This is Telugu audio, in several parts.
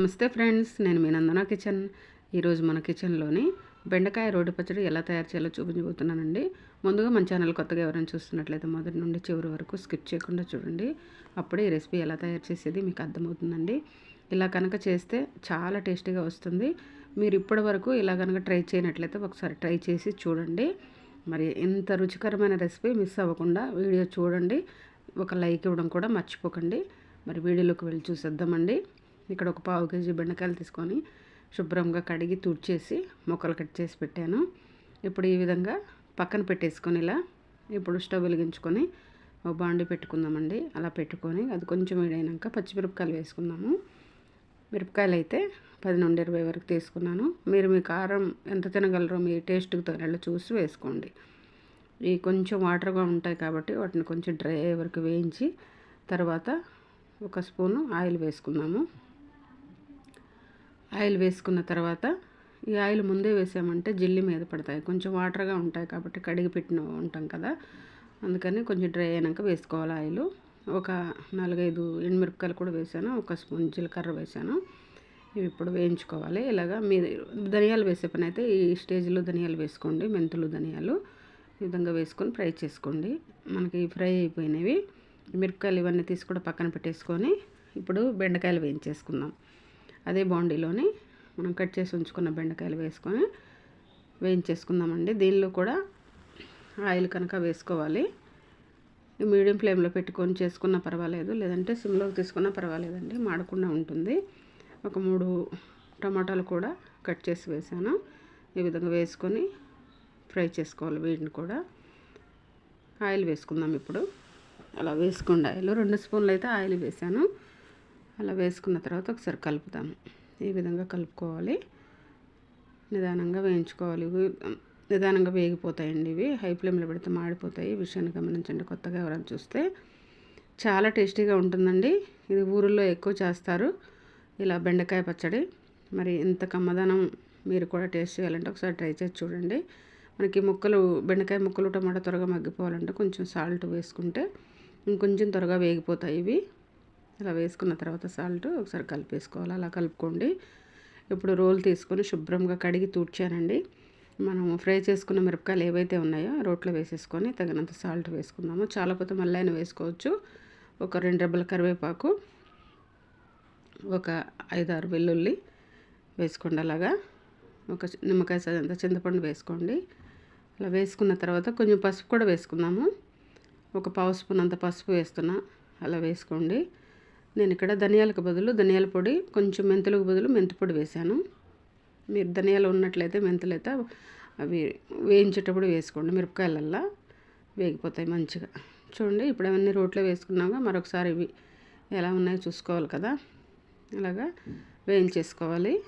నమస్తే ఫ్రెండ్స్ నేను మీ నందన కిచెన్. ఈరోజు మన కిచెన్లోని బెండకాయ రోడ్డు పచ్చడి ఎలా తయారు చేయాలో చూపించబోతున్నానండి. ముందుగా మన ఛానల్ కొత్తగా ఎవరైనా చూస్తున్నట్లయితే మొదటి నుండి చివరి వరకు స్కిప్ చేయకుండా చూడండి. అప్పుడే ఈ రెసిపీ ఎలా తయారు చేసేది మీకు అర్థమవుతుందండి. ఇలా కనుక చేస్తే చాలా టేస్టీగా వస్తుంది. మీరు ఇప్పటి వరకు ఇలా కనుక ట్రై చేయనట్లయితే ఒకసారి ట్రై చేసి చూడండి. మరి ఇంత రుచికరమైన రెసిపీ మిస్ అవ్వకుండా వీడియో చూడండి. ఒక లైక్ ఇవ్వడం కూడా మర్చిపోకండి. మరి వీడియోలోకి వెళ్ళి చూసేద్దామండి. ఇక్కడ ఒక పావు కేజీ బెండకాయలు తీసుకొని శుభ్రంగా కడిగి తుడిచేసి మొక్కలు కట్ చేసి పెట్టాను. ఇప్పుడు ఈ విధంగా పక్కన పెట్టేసుకొని ఇలా ఇప్పుడు స్టవ్ వెలిగించుకొని ఒక బాండి పెట్టుకుందామండి. అలా పెట్టుకొని అది కొంచెం వేడైనాక పచ్చిమిరపకాయలు వేసుకుందాము. మిరపకాయలు అయితే పది నుండి ఇరవై వరకు తీసుకున్నాను. మీరు మీ కారం ఎంత తినగలరో మీ టేస్ట్కి తగినట్లు చూసి వేసుకోండి. ఈ కొంచెం వాటర్గా ఉంటాయి కాబట్టి వాటిని కొంచెం డ్రై అయ్యే వరకు వేయించి తర్వాత ఒక స్పూను ఆయిల్ వేసుకుందాము. ఆయిల్ వేసుకున్న తర్వాత ఈ ఆయిల్ ముందే వేసామంటే జిల్లి మీద పడతాయి. కొంచెం వాటర్గా ఉంటాయి కాబట్టి కడిగి పెట్టిన ఉంటాం కదా. అందుకని కొంచెం డ్రై అయినాక వేసుకోవాలి ఆయిల్. ఒక నాలుగైదు ఎండుమిరపకాయలు కూడా వేసాను. ఒక స్పూన్ జీలకర్ర వేసాను. ఇవి ఇప్పుడు వేయించుకోవాలి. ఇలాగా మీ ధనియాలు వేసే పని అయితే ఈ స్టేజ్లో ధనియాలు వేసుకోండి. మెంతులు ధనియాలు ఈ విధంగా వేసుకొని ఫ్రై చేసుకోండి. మనకి ఫ్రై అయిపోయినవి. మిరపకాయలు ఇవన్నీ తీసి కూడా పక్కన పెట్టేసుకొని ఇప్పుడు బెండకాయలు వేయించేసుకుందాం. అదే బాండీలోని మనం కట్ చేసి ఉంచుకున్న బెండకాయలు వేసుకొని వేయించేసుకుందామండి. దీనిలో కూడా ఆయిల్ కనుక వేసుకోవాలి. మీడియం ఫ్లేమ్లో పెట్టుకొని చేసుకున్నా పర్వాలేదు లేదంటే సిమ్లోకి తీసుకున్నా పర్వాలేదండి మాడకుండా ఉంటుంది. ఒక మూడు టమాటాలు కూడా కట్ చేసి వేసాను. ఈ విధంగా వేసుకొని ఫ్రై చేసుకోవాలి వీటిని కూడా. ఆయిల్ వేసుకుందాం ఇప్పుడు. అలా వేసుకోండి ఆయిల్. రెండు స్పూన్లు అయితే ఆయిల్ వేసాను. అలా వేసుకున్న తర్వాత ఒకసారి కలుపుతాము ఈ విధంగా కలుపుకోవాలి? నిదానంగా వేయించుకోవాలి. నిదానంగా వేగిపోతాయండి ఇవి. హై ఫ్లేమ్లో పెడితే మాడిపోతాయి. ఈ విషయాన్ని గమనించండి. కొత్తగా ఎవరైనా చూస్తే చాలా టేస్టీగా ఉంటుందండి. ఇది ఊరిలో ఎక్కువ చేస్తారు. ఇలా బెండకాయ పచ్చడి. మరి ఇంత కమ్మదనం మీరు కూడా టేస్ట్ చేయాలంటే ఒకసారి ట్రై చేసి చూడండి. మనకి ముక్కలు బెండకాయ ముక్కలు టమాటా త్వరగా మగ్గిపోవాలంటే కొంచెం సాల్ట్ వేసుకుంటే ఇంకొంచెం త్వరగా వేగిపోతాయి ఇవి. ఇలా వేసుకున్న తర్వాత సాల్ట్ ఒకసారి కలిపేసుకోవాలి. అలా కలుపుకోండి. ఇప్పుడు రోల్ తీసుకొని శుభ్రంగా కడిగి తూడ్చానండి. మనం ఫ్రై చేసుకున్న మిరపకాయలు ఏవైతే ఉన్నాయో రోట్లో వేసేసుకొని తగినంత సాల్ట్ వేసుకుందాము. చాలా పోతే మళ్ళీ వేసుకోవచ్చు. ఒక రెండు రెబ్బల కరివేపాకు ఒక ఐదారు వెల్లుల్లి వేసుకోండి అలాగా. ఒక నిమ్మకాయ అంత చింతపండు వేసుకోండి. అలా వేసుకున్న తర్వాత కొంచెం పసుపు కూడా వేసుకుందాము. ఒక పావు స్పూన్ అంత పసుపు వేస్తున్నా. అలా వేసుకోండి. నేను ఇక్కడ ధనియాలకు బదులు ధనియాల పొడి కొంచెం మెంతులకు బదులు మెంతి పొడి వేశాను. మీరు ధనియాలు ఉన్నట్లయితే మెంతులైతే అవి వేయించేటప్పుడు వేసుకోండి. మిరపకాయలల్లా వేగిపోతాయి మంచిగా. చూడండి ఇప్పుడు అవన్నీ రోట్లో వేసుకున్నాక మరొకసారి ఇవి ఎలా ఉన్నాయో చూసుకోవాలి కదా. ఇలాగా వేయించేసుకోవాలి.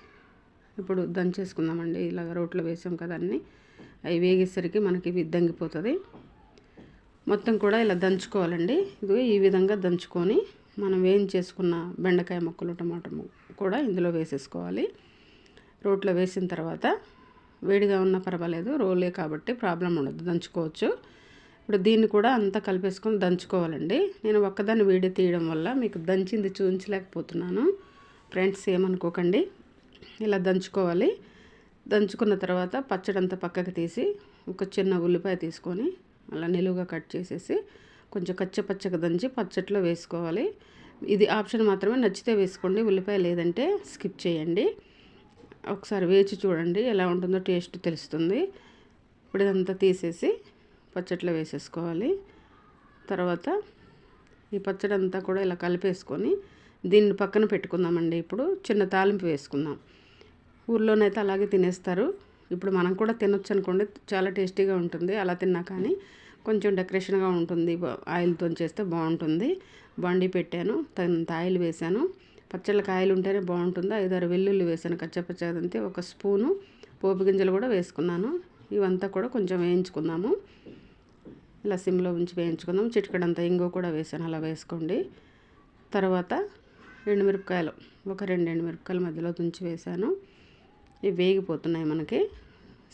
ఇప్పుడు దంచేసుకుందామండి. ఇలాగ రోట్లో వేసాం కదా అన్నీ. అవి వేగేసరికి మనకి ఇవి దంగిపోతుంది. మొత్తం కూడా ఇలా దంచుకోవాలండి. ఇది ఈ విధంగా దంచుకొని మనం వేయించేసుకున్న బెండకాయ ముక్కలు టమాటా కూడా ఇందులో వేసేసుకోవాలి. రోట్లో వేసిన తర్వాత వేడిగా ఉన్నా పర్వాలేదు రోలే కాబట్టి ప్రాబ్లం ఉండదు దంచుకోవచ్చు. ఇప్పుడు దీన్ని కూడా అంతా కలిపేసుకొని దంచుకోవాలండి. నేను ఒక్కదాన్ని వేడి తీయడం వల్ల మీకు దంచింది చూపించలేకపోతున్నాను ఫ్రెండ్స్ ఏమనుకోకండి. ఇలా దంచుకోవాలి. దంచుకున్న తర్వాత పచ్చడి అంతా పక్కకి తీసి ఒక చిన్న ఉల్లిపాయ తీసుకొని అలా నిలువుగా కట్ చేసేసి కొంచెం కచ్చపచ్చగా దంచి పచ్చట్లో వేసుకోవాలి. ఇది ఆప్షన్ మాత్రమే నచ్చితే వేసుకోండి ఉల్లిపాయ లేదంటే స్కిప్ చేయండి. ఒకసారి వేచి చూడండి ఎలా ఉంటుందో టేస్ట్ తెలుస్తుంది. ఇప్పుడు ఇదంతా తీసేసి పచ్చట్లో వేసేసుకోవాలి. తర్వాత ఈ పచ్చడి అంతా కూడా ఇలా కలిపేసుకొని దీన్ని పక్కన పెట్టుకుందామండి. ఇప్పుడు చిన్న తాలింపు వేసుకుందాం. ఊర్లోనైతే అలాగే తినేస్తారు. ఇప్పుడు మనం కూడా తినొచ్చు అనుకోండి చాలా టేస్టీగా ఉంటుంది. అలా తిన్నా కానీ కొంచెం డెకరేషన్గా ఉంటుంది. ఆయిల్తో చేస్తే బాగుంటుంది. బండి పెట్టాను. తగినంత ఆయిల్ వేసాను పచ్చళ్ళ కాయలు ఉంటేనే బాగుంటుంది. ఐదారు వెల్లుల్లి వేసాను కచ్చపచ్చదంతే ఒక స్పూను పోపు గింజలు కూడా వేసుకున్నాను. ఇవంతా కూడా కొంచెం వేయించుకుందాము. ఇలా సిమ్లో ఉంచి వేయించుకుందాం. చిటికడంతా ఇంగో కూడా వేసాను అలా వేసుకోండి. తర్వాత ఎండుమిరపకాయలు ఒక రెండు ఎండుమిరపకాయల మధ్యలో తుంచి వేసాను ఇవి వేగిపోతున్నాయి మనకి.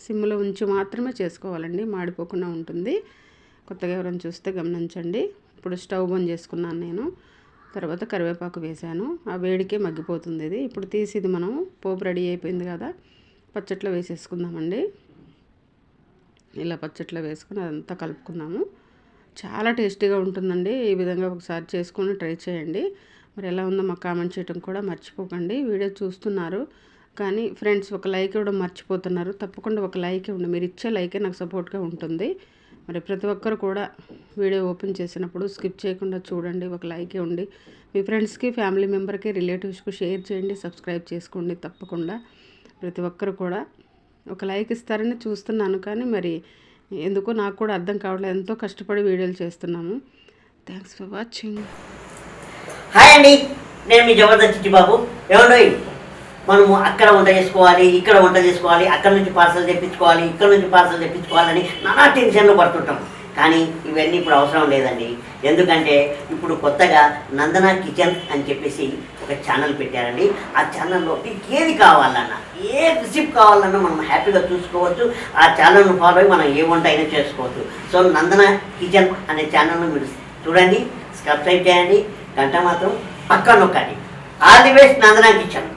సిమ్లో ఉంచి మాత్రమే చేసుకోవాలండి. మాడిపోకుండా ఉంటుంది. కొత్తగా ఎవరైనా చూస్తే గమనించండి. ఇప్పుడు స్టవ్ బంద్ చేసుకున్నాను నేను. తర్వాత కరివేపాకు వేసాను. ఆ వేడికే మగ్గిపోతుంది ఇది. ఇప్పుడు తీసి ఇది మనం పోపు రెడీ అయిపోయింది కదా పచ్చట్లో వేసేసుకుందామండి. ఇలా పచ్చట్లో వేసుకుని అదంతా కలుపుకుందాము. చాలా టేస్టీగా ఉంటుందండి. ఈ విధంగా ఒకసారి చేసుకొని ట్రై చేయండి. మరి ఎలా ఉందో మాకు కామెంట్ చేయడం కూడా మర్చిపోకండి. వీడియో చూస్తున్నారు. కానీ ఫ్రెండ్స్ ఒక లైక్ ఇవ్వడం మర్చిపోతున్నారు. తప్పకుండా ఒక లైక్ ఇవ్వండి. మీరు ఇచ్చే లైకే నాకు సపోర్ట్గా ఉంటుంది. మరి ప్రతి ఒక్కరు కూడా వీడియో ఓపెన్ చేసినప్పుడు స్కిప్ చేయకుండా చూడండి ఒక లైక్ ఇవ్వండి మీ ఫ్రెండ్స్కి ఫ్యామిలీ మెంబర్కి రిలేటివ్స్కి షేర్ చేయండి సబ్స్క్రైబ్ చేసుకోండి తప్పకుండా. ప్రతి ఒక్కరు కూడా ఒక లైక్ ఇస్తారని చూస్తున్నాను కానీ మరి ఎందుకో నాకు కూడా అర్థం కావట్లేదు. ఎంతో కష్టపడి వీడియోలు చేస్తున్నాము. Thanks for watching. హాయ్ అండి నేను మీ జబర్దస్త్ బాబు ఏమండోయ్? మనము అక్కడ వంట చేసుకోవాలి ఇక్కడ వంట చేసుకోవాలి అక్కడ నుంచి పార్సల్ తెప్పించుకోవాలి ఇక్కడ నుంచి పార్సల్ తెప్పించుకోవాలని నానా టెన్షన్లు పడుతుంటాం. కానీ ఇవన్నీ ఇప్పుడు అవసరం లేదండి. ఎందుకంటే ఇప్పుడు కొత్తగా నందన కిచెన్ అని చెప్పేసి ఒక ఛానల్ పెట్టారండి. ఆ ఛానల్లో మీకు ఏది కావాలన్నా ఏ రెసిపీ కావాలన్నా మనం హ్యాపీగా చూసుకోవచ్చు. ఆ ఛానల్ను ఫాలో అయ్యి మనం ఏ వంట అయినా చేసుకోవచ్చు. సో నందన కిచెన్ అనే ఛానల్ను మీరు చూడండి సబ్స్క్రైబ్ చేయండి. గంట మాత్రం పక్క నొక్కండి. All the best Nandana kitchen.